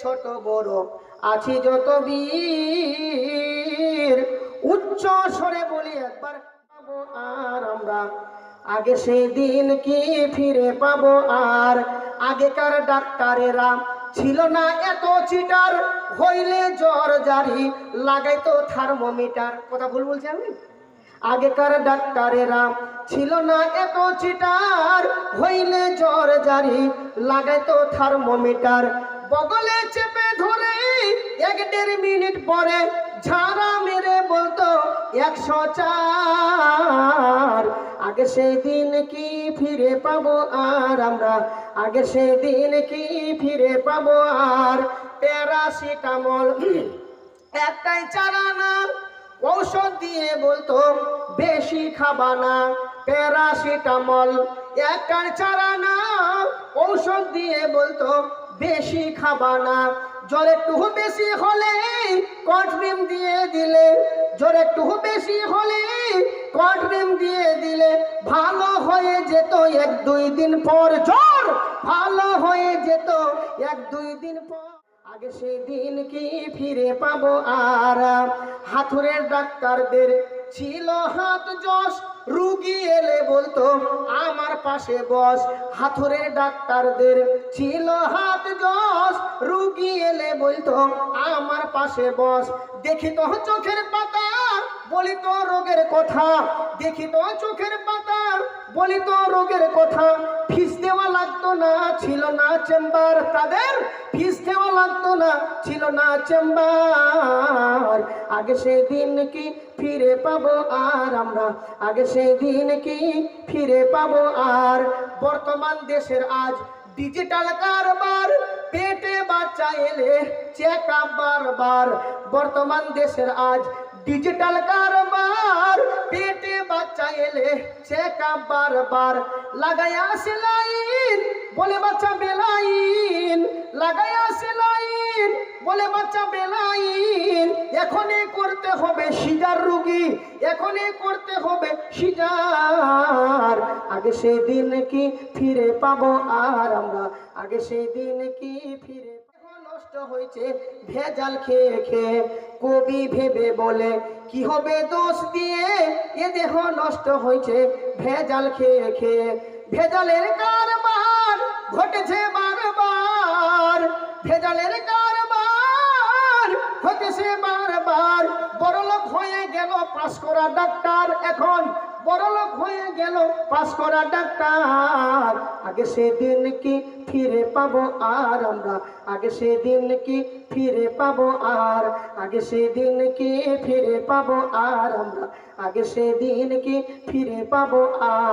ছোট বড়, আছি যত বীর। উচ্চ স্বরে বলি, একবার পাবো আর আমরা। আগে সেই দিন কি ফিরে পাবো আর? আগেকার ডাক্তারেরা ছিল না এত চিটার। হইলে জ্বর, জারি লাগাইতো থার্মোমিটার। কথা ভুল বলছি আমি? আগেকার ডাক্তারেরা ছিল না এত চিটার। হইলে জ্বর, জারি লাগাইতো থার্মোমিটার। বগলে চেপে ধরে এক দেড় মিনিট পরে ঝাড়া মেরে বলতো, একশো চার, আগে সেই দিন কি ফিরে পাবো আর আমরা? আগে সেই দিন কি ফিরে পাবো আর? প্যারাসিটামল একটাই চারানা ঔষধ দিয়ে বলতো, বেশি খাবা না। প্যারাসিটামল একটার চারানা ঔষধ দিয়ে বলতো বেশি খাবা না। জ্বর একটু বেশি হলে কটরিম দিয়ে দিলে। জ্বর একটু বেশি হলে কটরিম দিয়ে দিলে। ভালো হয়ে যেত এক দুই দিন পর জ্বর। ভালো হয়ে যেত এক দুই দিন পর। আগে সেই দিন কি ফিরে পাবো আর হাতুরের ডাক্তারদের ছিল হাত যশ। রুগী এলে বলতো পাশে বস। হাতুরের ডাক্তারদের ছিল হাত যশ রুগী এলে বলতো, আমার পাশে বস। দেখি তো চোখের পাতা বলি তো রোগের কথা। দেখি তো চোখের পাতা বলি তো রোগের কথা। ফিস দেওয়া লাগতো না, ছিল না চেম্বার। তাদের ফিস দেওয়া লাগতো না, ছিল না চেম্বার। আগে সেদিন কি ফিরে পাবো আর আমরা? আগে সেই দিন কি ফিরে পাবো আর? বর্তমান দেশের আজ ডিজিটাল কারবার, পেটে বাচ্চা এলে চেক বারবার। বর্তমান দেশের আজ ডিজিটাল কারবার, পেটে বাচ্চা এলে চেক বারবার। লাগাইয়া সেলাইন বলে বাচ্চা বেলাইন। লাগাইয়া সেলাইন বলে বাচ্চা বেলাইন। এখনই করতে হবে সিজার রুগী, এখনই করতে হবে সিজার। আগে সেই দিন কি ফিরে পাবো আর আমরা? আগে সেই দিন কি ফিরে নষ্ট হয়েছে, ভেজাল খেয়ে খেয়ে। কবি ভেবে বলে, কি হবে দোষ দিয়ে? এ দেহ নষ্ট হয়েছে, ভেজাল খেয়ে খেয়ে। ভেজালের কারবার ঘটেছে পাস করা ডাক্তার এখন বড়লোক হয়ে গেল পাশ করা ডাক্তার। আগে সেদিন কি ফিরে পাবো আর আমরা? আগে সেদিন কি ফিরে পাবো আর? আগে সেদিন কি ফিরে পাবো আর আমরা? আগে সেদিন কি ফিরে পাবো আর?